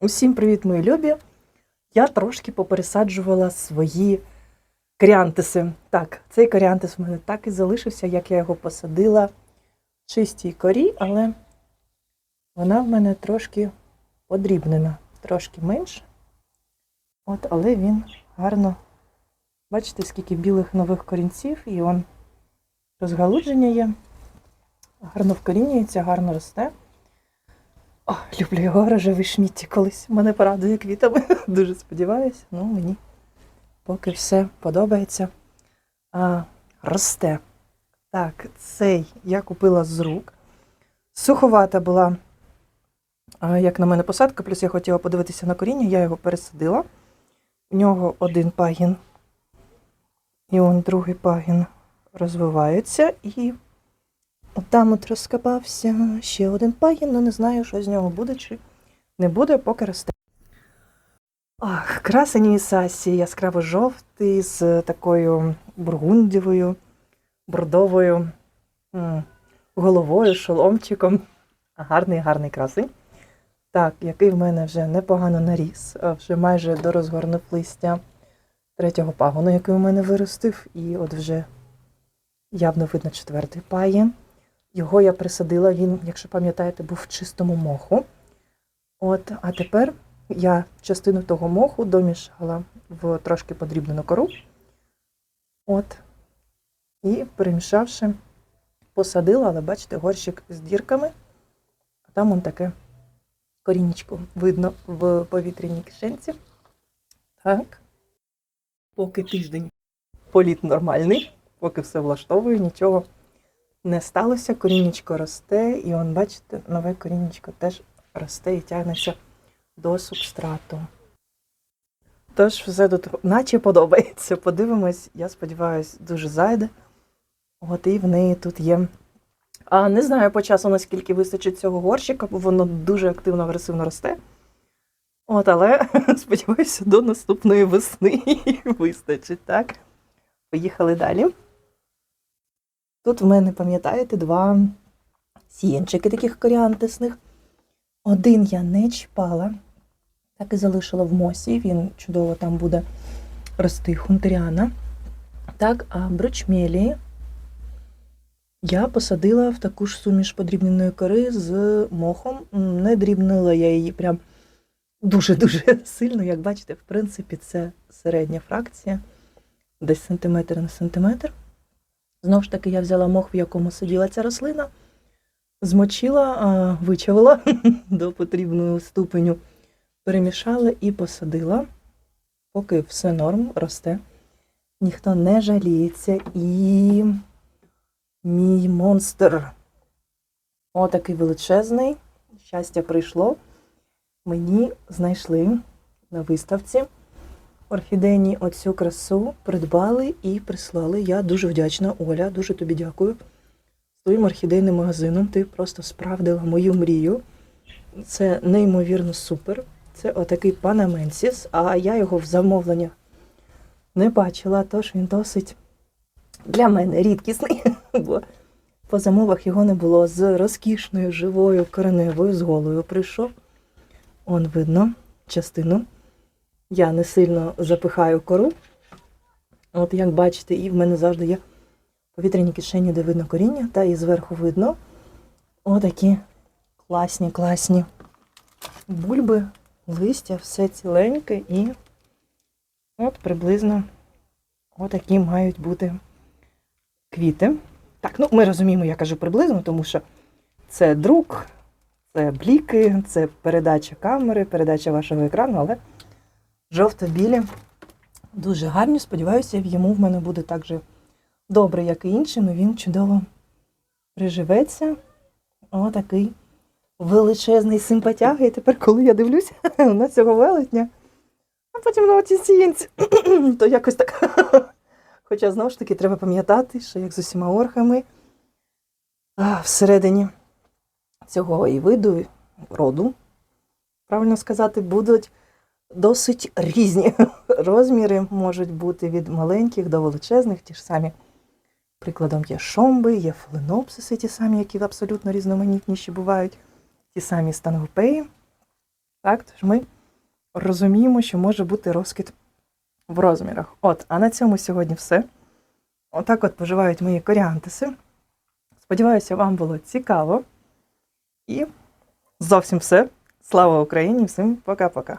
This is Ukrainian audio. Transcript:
Усім привіт, мої любі! Я трошки попересаджувала свої коріантиси. Так, цей коріантис в мене так і залишився, як я його посадила в чистій корі, але вона в мене трошки подрібнена, трошки менше. От, але він гарно, бачите, скільки білих нових корінців, і он розгалудження є. Гарно вкорінюється, гарно росте. О, люблю його рожевий шмітті колись. Мене порадує квітами. Дуже сподіваюся. Ну, мені поки все подобається. А, росте. Так, цей я купила з рук. Суховата була, як на мене, посадка, плюс я хотіла подивитися на коріння, я його пересадила. У нього один пагін. І он другий пагін розвивається. І От там от розкопався ще один пагін, але не знаю, що з нього буде чи не буде, поки росте. Ах, красені Ісасі, яскраво жовтий з такою бургундівою, бордовою головою, шоломчиком. Гарний, гарний красень. Так, який в мене вже непогано наріс, вже майже дорозгорнув листя третього пагону, який у мене виростив, і от вже явно видно четвертий пагін. Його я присадила, він, якщо пам'ятаєте, був в чистому моху. От, а тепер я частину того моху домішала в трошки подрібнену кору. От. І перемішавши, посадила, але бачите, горщик з дірками, а там он таке корінечко видно в повітряній кишенці. Так. Поки тиждень політ нормальний, поки все влаштовує, нічого не сталося, корінечко росте, і он, бачите, нове корінечко теж росте і тягнеться до субстрату. Тож все тут наче подобається. Подивимось, я сподіваюся, дуже зайде. От і в неї тут є. А не знаю по часу, наскільки вистачить цього горщика, бо воно дуже активно агресивно росте. От, але сподіваюся, до наступної весни вистачить, так? Поїхали далі. Тут в мене, пам'ятаєте, два сіянчики таких коріантисних. Один я не чіпала, так і залишила в мосі. Він чудово там буде рости хунтеріана. Так, а бручмелі я посадила в таку ж суміш подрібненої кори з мохом. Не дрібнила я її прям дуже-дуже сильно. Як бачите, в принципі, це середня фракція, десь сантиметр на сантиметр. Знову ж таки, я взяла мох, в якому сиділа ця рослина, змочила, вичавила до потрібного ступеню, перемішала і посадила, поки все норм, росте. Ніхто не жаліється. І мій монстр. Отакий величезний. Щастя прийшло. Мені знайшли на виставці орхідейні оцю красу придбали і прислали. Я дуже вдячна, Оля, дуже тобі дякую. Своїм орхідейним магазином ти просто справдила мою мрію. Це неймовірно супер. Це отакий панаменсіс, а я його в замовленнях не бачила, тож він досить для мене рідкісний, бо по замовах його не було. З розкішною живою кореневою, з голою прийшов. Он видно частину. Я не сильно запихаю кору. От як бачите, і в мене завжди є повітряні кишені, де видно коріння, та і зверху видно отакі класні, класні бульби, листя, все ціленьке і от приблизно отакі мають бути квіти. Так, ну ми розуміємо, я кажу приблизно, тому що це друк, це бліки, це передача камери, передача вашого екрану, але жовто-білі. Дуже гарні. Сподіваюся, йому в мене буде так же добре, як і іншим, і він чудово приживеться. Отакий величезний симпатяга. І тепер, коли я дивлюся на цього велетня, а потім на оці сіянці, то якось так. Хоча, знову ж таки, треба пам'ятати, що як з усіма орхами, а, всередині цього і виду, і роду, правильно сказати, будуть досить різні розміри можуть бути від маленьких до величезних, ті ж самі. Прикладом є шомби, є фаленопсиси, ті самі, які абсолютно різноманітніші бувають, ті самі стангопеї. Так, тож ми розуміємо, що може бути розкид в розмірах. От, а на цьому сьогодні все. Отак от поживають мої коріантиси. Сподіваюся, вам було цікаво. І зовсім все. Слава Україні! Всім пока-пока!